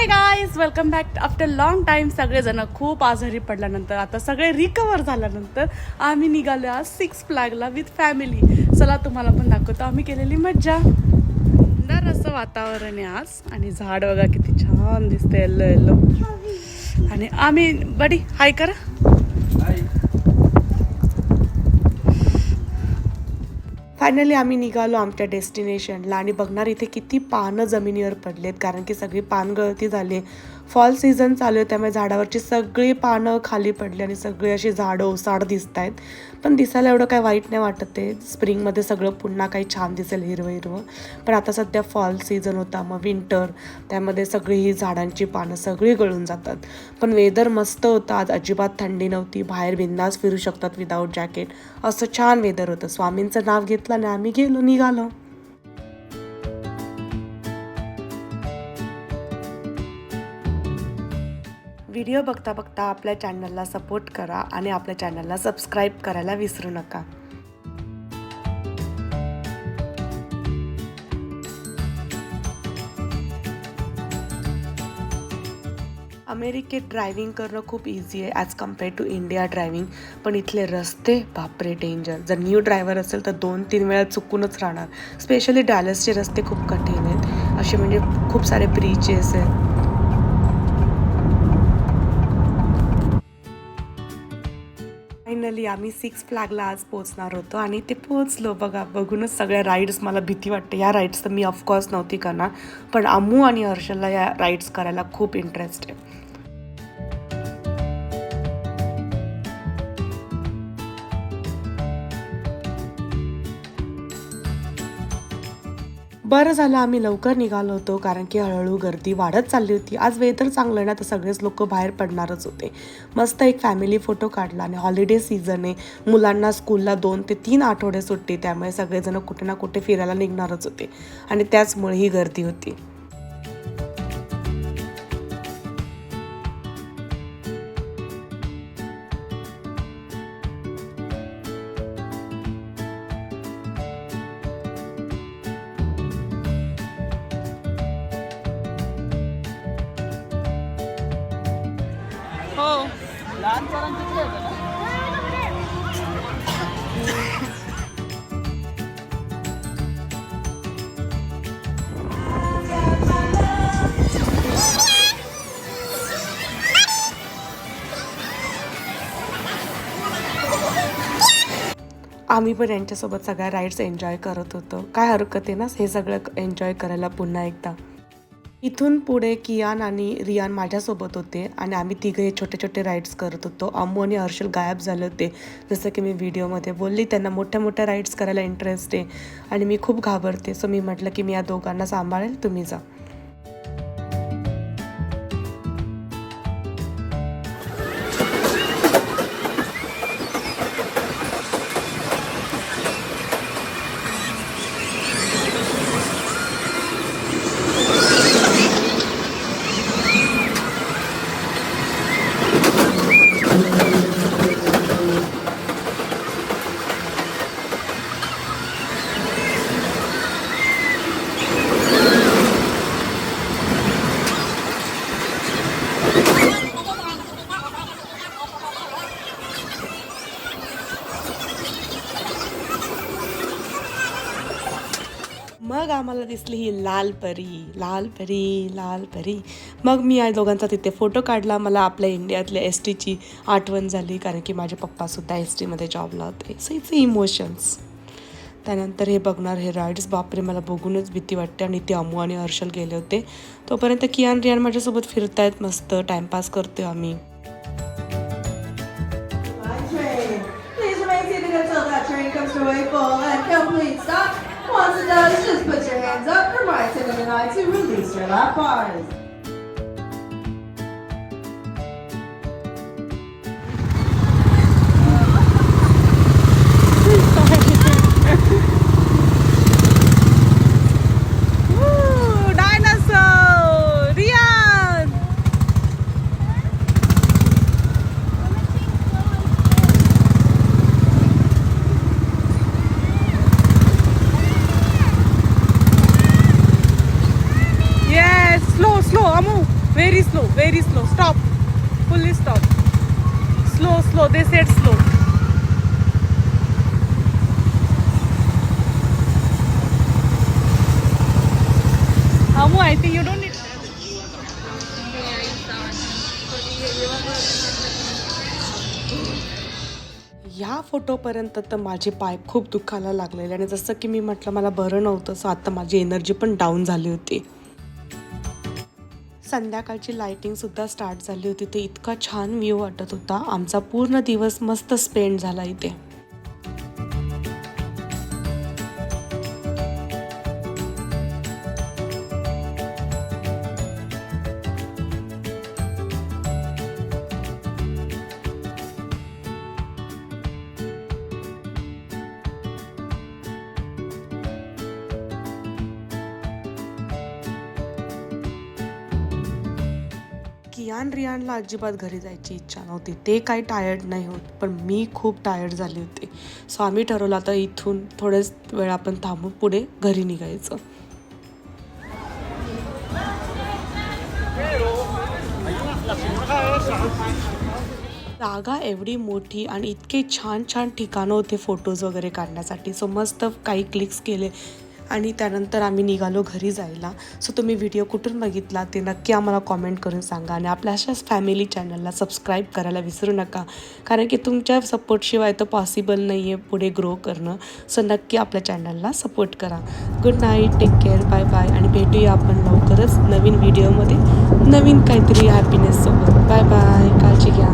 Hi guys welcome back after long time सगळेजण खूप आजारी पडल्यानंतर आता सगळे रिकवर झाल्यानंतर आम्ही निघालो आज सिक्स फ्लॅगला विथ फॅमिली चला तुम्हाला पण दाखवतो. आम्ही केलेली मज्जा. सुंदर असं वातावरण आहे आज. आणि झाड बघा किती छान दिसते येल्लो येल्लो. आणि आम्ही बडी हाय करा. फायनली आम्ही निघालो आमच्या डेस्टिनेशनला आणि बघणार इथे किती पानं जमिनीवर पडलेत कारण की सगळी पानगळती झाली फॉल सीझन चालू आहे त्यामुळे झाडावरची सगळी पानं खाली पडली आणि सगळी अशी झाडं ओसाड दिसत आहेत पण दिसायला एवढं काही वाईट नाही वाटत ते. स्प्रिंगमध्ये सगळं पुन्हा काही छान दिसेल हिरवं हिरवं. पण आता सध्या फॉल सीझन होता मग विंटर त्यामध्ये सगळी ही झाडांची पानं सगळी गळून जातात. पण वेदर मस्त होतं आज अजिबात थंडी नव्हती बाहेर बिंदास फिरू शकतात विदाऊट जॅकेट. असं छान वेदर होतं. स्वामींचं नाव घेतलं आणि आम्ही गेलो निघालो. व्हिडिओ बघता बघता आपल्या चॅनलला सपोर्ट करा आणि आपल्या चॅनलला सबस्क्राईब करायला विसरू नका. अमेरिकेत ड्रायव्हिंग करणं खूप इझी आहे as compare to India driving पण इथले रस्ते बापरे डेंजर जर न्यू ड्रायव्हर असेल तर दोन तीन वेळा चुकूनच राहणार. स्पेशली डॅलसचे रस्ते खूप कठीण आहेत. असे म्हणजे खूप सारे ब्रिजेस आहेत. फायनली आम्ही सिक्स फ्लॅगला आज पोहोचणार होतो आणि ते पोहोचलो बघा बघूनच सगळ्या राईड्स मला भीती वाटते. या राईड्स तर मी ऑफकोर्स नव्हती करणार पण अमू आणि हर्षलला या राईड्स करायला खूप इंटरेस्ट आहे. बरं झालं आम्ही लवकर निघालो होतो कारण की हळूहळू गर्दी वाढत चालली होती. आज वेदर चांगलं आहे ना तर सगळेच लोक बाहेर पडणारच होते. मस्त एक फॅमिली फोटो काढला आणि हॉलिडे सीझन आहे. मुलांना स्कूलला दोन ते तीन आठवडे सुट्टी त्यामुळे सगळेजण कुठे ना कुठे फिरायला निघणारच होते. आणि त्याचमुळे ही गर्दी होती. आम्ही पण यांच्यासोबत सगळ्या राईड्स एन्जॉय करत होतो. काय हरकत आहे ना हे सगळं एन्जॉय करायला पुन्हा एकदा. इथून पुढे कियान आणि रियान माझ्यासोबत होते आणि आम्ही तिघे छोटे छोटे राईड्स करत होतो. अम्मू आणि हर्षल गायब झाले होते. जसं की मी व्हिडिओमध्ये बोलली त्यांना मोठ्या मोठ्या राईड्स करायला इंटरेस्ट आहे आणि मी खूप घाबरते. सो मी म्हटलं की मी या दोघांना सांभाळेल तुम्ही जा. मग आम्हाला दिसली ही लाल परी लाल परी लाल परी. मग मी या दोघांचा तिथे फोटो काढला. मला आपल्या इंडियातल्या एस टीची आठवण झाली कारण की माझे पप्पासुद्धा एस टीमध्ये जॉबला होते. सो इट्स इमोशन्स त्यानंतर हे बघणार हे राईड्स बापरे मला बघूनच भीती वाटते. आणि ते अमू आणि हर्षल गेले होते. तोपर्यंत कियान रियान माझ्यासोबत फिरतायत. मस्त टाइमपास करतोय आम्ही. Please. Stop. Once it does, just put your hands up for my attendant and I to release your lap bars. Very slow stop fully stop slow slow they said slow Amu, I think you don't need. ह्या फोटोपर्यंत तर माझे पाय खूप दुखायला लागलेले आणि जसं की मी म्हटलं मला बरं नव्हतं. सो आता माझी एनर्जी पण डाऊन झाली होती. संध्याकाळची लायटिंगसुद्धा स्टार्ट झाली होती. ते इतका छान व्ह्यू वाटत होता. आमचा पूर्ण दिवस मस्त स्पेंड झाला इथे. रियान रियानला अजिबात घरी जायची इच्छा नव्हती. ते काही टायर्ड नाही होत पण मी खूप टायर्ड झाली होते. सो आम्ही ठरवलं आता इथून थोड्याच वेळ आपण थांबून पुढे घरी निघायचं. जागा एवढी मोठी आणि इतके छान छान ठिकाणं होते फोटोज वगैरे काढण्यासाठी. सो मस्त काही क्लिक्स केले. आणि त्यानंतर आम्ही निघालो घरी जायला. सो तुम्ही व्हिडिओ कुठून बघितला ते नक्की आम्हाला कॉमेंट करून सांगा आणि आपल्या अशाच फॅमिली चॅनलला सबस्क्राईब करायला विसरू नका. कारण की तुमच्या सपोर्टशिवाय तर पॉसिबल नाही आहे पुढे ग्रो करणं. सो नक्की आपल्या चॅनलला सपोर्ट करा. Good night take care bye bye आणि भेटूया आपण लवकरच नवीन व्हिडिओमध्ये नवीन काहीतरी हॅपीनेससोबत बाय बाय काळजी घ्या.